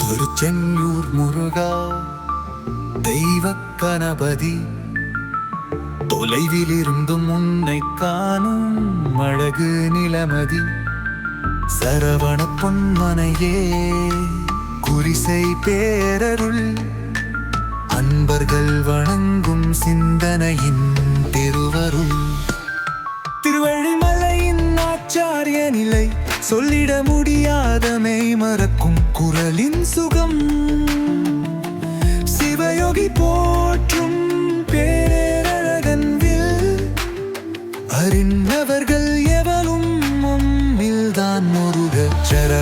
திருச்செந்தூர் முருகா தெய்வ கணபதி தொலைவில் இருந்தும் உன்னை காணும் அழகு நிலமதி சரவண பொன்மனையே குறிசை பேரருள் அன்பர்கள் வணங்கும் சிந்தனையின் ஆச்சாரிய நிலை சொல்லிட முடியாத மெய் மறக்கும் குரலின் சுகம். சிவயோகி போற்றும் பேரழகன் அறிந்தவர்கள் எவரும் உம்மில்தான் முருக சரவண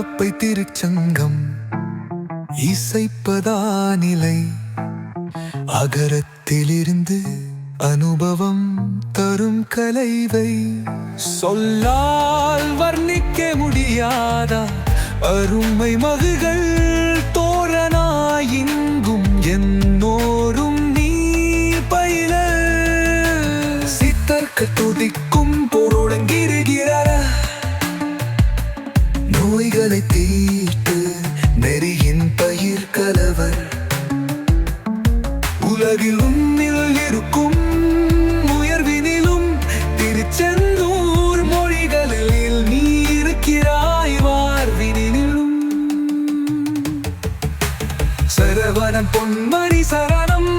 கந்தப்பை திருச்சங்கம் இசைப்பதானிலை அகரத்திலிருந்து அனுபவம் தரும் கலைவை சொல்லால் வர்ணிக்க முடியாத? அருமை மகுகள் தோரணாயிங்கும் என்னோரும் நீ பயில சித்தர்க்க துதிக்கும் போ விதிகளை தீட்டு நெறியின் பயிர் கலவர். உலகில் உன்னில் இருக்கும் உயர்வினிலும் திருச்செந்தூர் மொழிகளில் நீ இருக்கிறாய் வார்வினிலும். சரவணன் பொன்மணி சரணம்